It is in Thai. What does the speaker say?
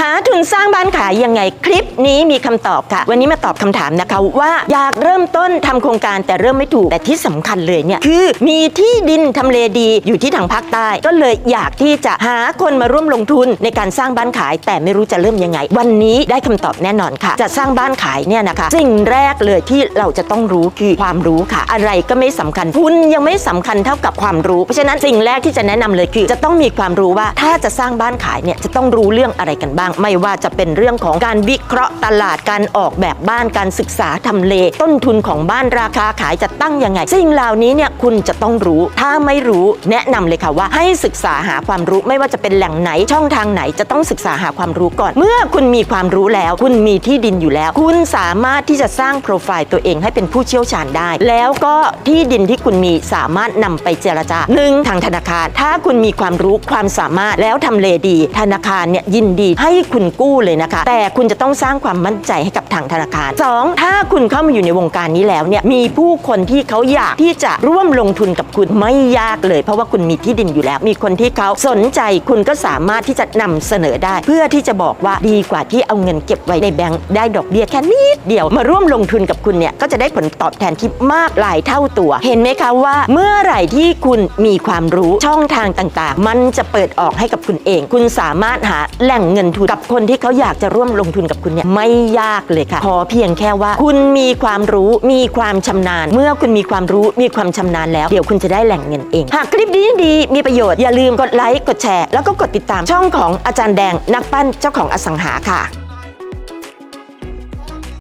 หาทุนสร้างบ้านขายยังไงคลิปนี้มีคำตอบค่ะ วันนี้มาตอบคำถามนะคะว่าอยากเริ่มต้นทำโครงการแต่เริ่มไม่ถูกแต่ที่สำคัญเลยเนี่ยคือมีที่ดินทำเลดีอยู่ที่ทางภาคใต้ ก็เลยอยากที่จะหาคนมาร่วมลงทุนในการสร้างบ้านขาย แต่ไม่รู้จะเริ่มยังไง วันนี้ได้คำตอบแน่นอนค่ะ จะสร้างบ้านขายเนี่ยนะคะสิ่งแรกเลยที่เราจะต้องรู้คือความรู้ค่ะ อะไรก็ไม่สำคัญทุนยังไม่สำคัญเท่ากับความรู้เพราะฉะนั้นสิ่งแรกที่จะแนะนำเลยคือ จะต้องมีความรู้ว่าถ้าจะสร้างบ้านขายเนี่ยจะต้องรู้เรื่องอะไรกันบ้างไม่ว่าจะเป็นเรื่องของการวิเคราะห์ตลาดการออกแบบบ้านการศึกษาทำเล ต้นทุนของบ้านราคาขายจะตั้งยังไง สิ่งเหล่านี้เนี่ยคุณจะต้องรู้ ถ้าไม่รู้แนะนำเลยค่ะว่าให้ศึกษาหาความรู้ไม่ว่าจะเป็นแหล่งไหนช่องทางไหนจะต้องศึกษาหาความรู้ก่อน เมื่อคุณมีความรู้แล้ว คุณมีที่ดินอยู่แล้ว คุณสามารถที่จะสร้างโปรไฟล์ตัวเองให้เป็นผู้เชี่ยวชาญได้ แล้วก็ที่ดินที่คุณมีสามารถนำไปเจรจาหนึ่งทางธนาคาร ถ้าคุณมีความรู้ความสามารถแล้วทำเลดี ธนาคารเนี่ยยินดีให้คุณกู้เลยนะคะ แต่คุณจะต้องสร้างความมั่นใจให้กับทางธนาคาร 2. ถ้าคุณเข้ามาอยู่ในวงการนี้แล้วเนี่ยมีผู้คนที่เขาอยากที่จะร่วมลงทุนกับคุณไม่ยากเลย เพราะว่าคุณมีที่ดินอยู่แล้ว มีคนที่เขาสนใจคุณก็สามารถที่จะนำเสนอได้ เพื่อที่จะบอกว่าดีกว่าที่เอาเงินเก็บไว้ในแบงก์ได้ดอกเบี้ยแค่นิดเดียวมาร่วมลงทุนกับคุณเนี่ยก็จะได้ผลตอบแทนที่มากหลายเท่าตัว เห็นไหมคะว่า เมื่อไหร่ที่คุณมีความรู้ช่องทางต่างๆ มันจะเปิดออกให้กับคุณเอง คุณสามารถหาแหล่งเงินทุนกับคนที่เขาอยากจะร่วมลงทุนกับคุณเนี่ยไม่ยากเลยค่ะ ขอเพียงแค่ว่า คุณมีความรู้มีความชำนาญ เมื่อคุณมีความรู้มีความชำนาญแล้ว เดี๋ยวคุณจะได้แหล่งเงินเอง หากคลิปนี้ดีมีประโยชน์อย่าลืมกดไลค์กดแชร์แล้วก็กดติดตามช่องของอาจารย์แดงนักปั้นเจ้าของอสังหาค่ะ